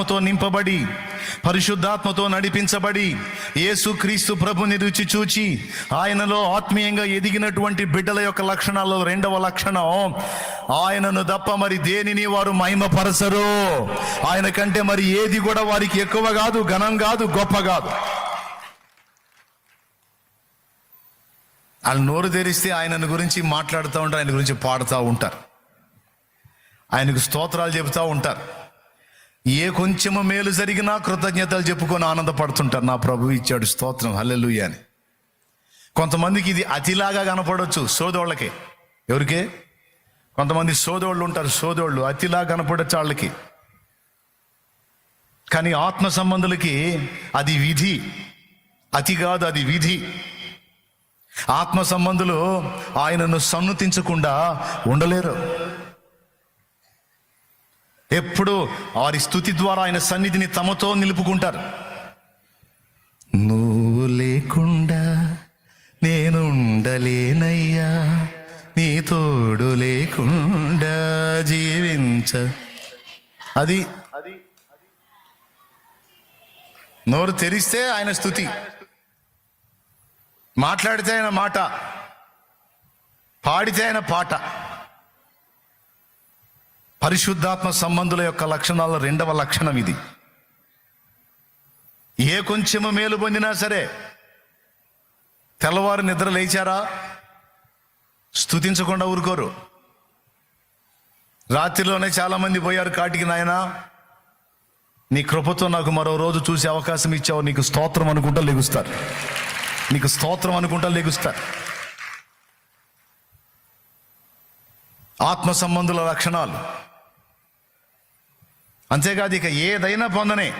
ఆత్మతో నింపబడి పరిశుద్ధాత్మతో నడిపించబడి యేసుక్రీస్తు ప్రభుని రుచి చూచి ఆయనలో ఆత్మీయంగా ఎదిగినటువంటి బిడ్డల యొక్క లక్షణాల్లో రెండవ లక్షణం ఆయనను తప్ప మరి దేనిని వారు మహిమపరచరు? ఆయన కంటే మరి ఏది కూడా వారికి ఎక్కువ కాదు ఘనం కాదు గొప్ప కాదు. వాళ్ళు నోరు తెరిస్తే ఆయనను గురించి మాట్లాడుతూ ఉంటారు ఆయన గురించి పాడుతూ ఉంటారు. ఆయనకు స్తోత్రాలు చెబుతూ ఉంటారు. ఏ కొంచెము మేలు జరిగినా కృతజ్ఞతలు చెప్పుకొని ఆనందపడుతుంటారు. నా ప్రభు ఇచ్చాడు స్తోత్రం. హల్లెలూయా అని. కొంతమందికి ఇది అతిలాగా కనపడవచ్చు సోదోళ్ళకి. ఎవరికి? కొంతమంది సోదోళ్ళు ఉంటారు సోదోళ్ళు అతిలా కనపడచ్చు వాళ్ళకి. కానీ ఆత్మ సంబంధులకి అది విధి. అతి కాదు అది విధి. ఆత్మ సంబంధులు ఆయనను సన్నుతించకుండా ఉండలేరు. ఎప్పుడు వారి స్థుతి ద్వారా ఆయన సన్నిధిని తమతో నిలుపుకుంటారు. నువ్వు లేకుండా నేను ఉండలేనయ్యా నీ తోడు లేకుండా జీవించ. అది అది నోరు తెరిస్తే ఆయన స్థుతి. మాట్లాడితే ఆయన మాట పాడితే ఆయన పాట. పరిశుద్ధాత్మ సంబంధుల యొక్క లక్షణాల రెండవ లక్షణం ఇది. ఏ కొంచెము మేలు పొందినా సరే తెల్లవారు నిద్ర లేచారా? స్తుతించకుండా ఊరుకోరు. రాత్రిలోనే చాలా మంది పోయారు కాటికి నాయన. నీ కృపతో నాకు మరో రోజు చూసే అవకాశం ఇచ్చావు. నీకు స్తోత్రం అనుకుంటా లెగుస్తారు. నీకు స్తోత్రం అనుకుంటా లెగుస్తారు. ఆత్మ సంబంధుల లక్షణాలు. అంతేకాదు ఇక ఏదైనా పొందనే.